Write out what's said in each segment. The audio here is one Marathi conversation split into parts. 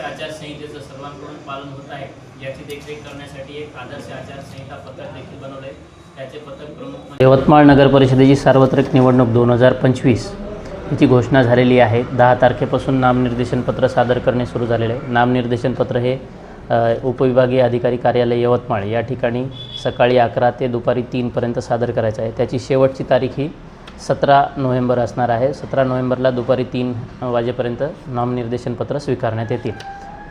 आचारसंहितेचं सर्वांकडून पालन होत आहे. याची देखरेख करण्यासाठी एक आदर्श आचारसंहिता पत्रक देखील बनवलं आहे त्याचे पत्रक प्रमुख म्हणजे यवतमाळ नगर परिषदेची सार्वत्रिक निवडणूक दोन हजार पंचवीस हिची घोषणा झालेली आहे. दहा तारखेपासून नामनिर्देशन पत्र सादर करणे सुरू झालेले आहे. नामनिर्देशन पत्र हे उपविभागीय अधिकारी कार्यालय यवतमाळ या ठिकाणी सकाळी अकरा ते दुपारी तीनपर्यंत सादर करायचं आहे. त्याची शेवटची तारीख ही सतरा नोव्हेंबर असणार आहे. सतरा नोव्हेंबरला दुपारी तीन वाजेपर्यंत नामनिर्देशनपत्र स्वीकारण्यात येतील.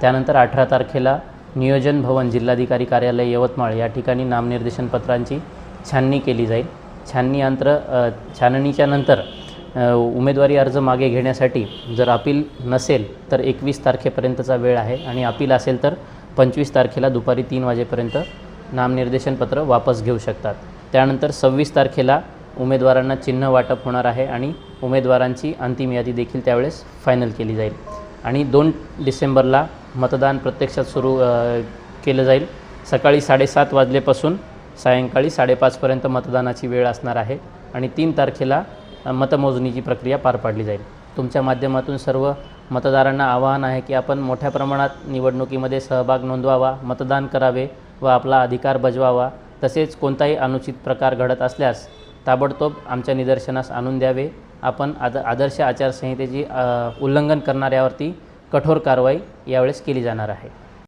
त्यानंतर अठरा तारखेला नियोजन भवन जिल्हाधिकारी कार्यालय यवतमाळ या ठिकाणी नामनिर्देशन पत्रांची छाननी केली जाईल. छाननी अंतर छाननीच्या नंतर उमेदवारी अर्ज मागे घेण्यासाठी जर अपील नसेल तर एकवीस तारखेपर्यंतचा वेळ आहे आणि अपील असेल तर पंचवीस तारखेला दुपारी तीन वाजेपर्यंत नामनिर्देशन पत्र वापस घेऊ शकतात. त्यानंतर सव्वीस तारखेला उमेदवारांना चिन्ह वाटप होणार आहे आणि उमेदवारांची अंतिम यादी देखील त्यावेळेस फायनल केली जाईल. आणि दोन डिसेंबरला मतदान प्रत्यक्षात सुरू केलं जाईल. सकाळी साडेसात वाजलेपासून सायंकाळी साडेपाचपर्यंत मतदानाची वेळ असणार आहे आणि तीन तारखेला मतमोजणीची प्रक्रिया पार पाडली जाईल. तुमच्या माध्यमातून सर्व मतदारांना आवाहन आहे की आपण मोठ्या प्रमाणात निवडणुकीमध्ये सहभाग नोंदवावा मतदान करावे व आपला अधिकार बजवावा तसेच कोणताही अनुचित प्रकार घडत असल्यास ताबडतोब आमच्या निदर्शनास आणून द्यावे. आपण आद आदर्श आचारसंहितेची उल्लंघन करणाऱ्यावरती कठोर कारवाई यावेळेस केली जाणार आहे.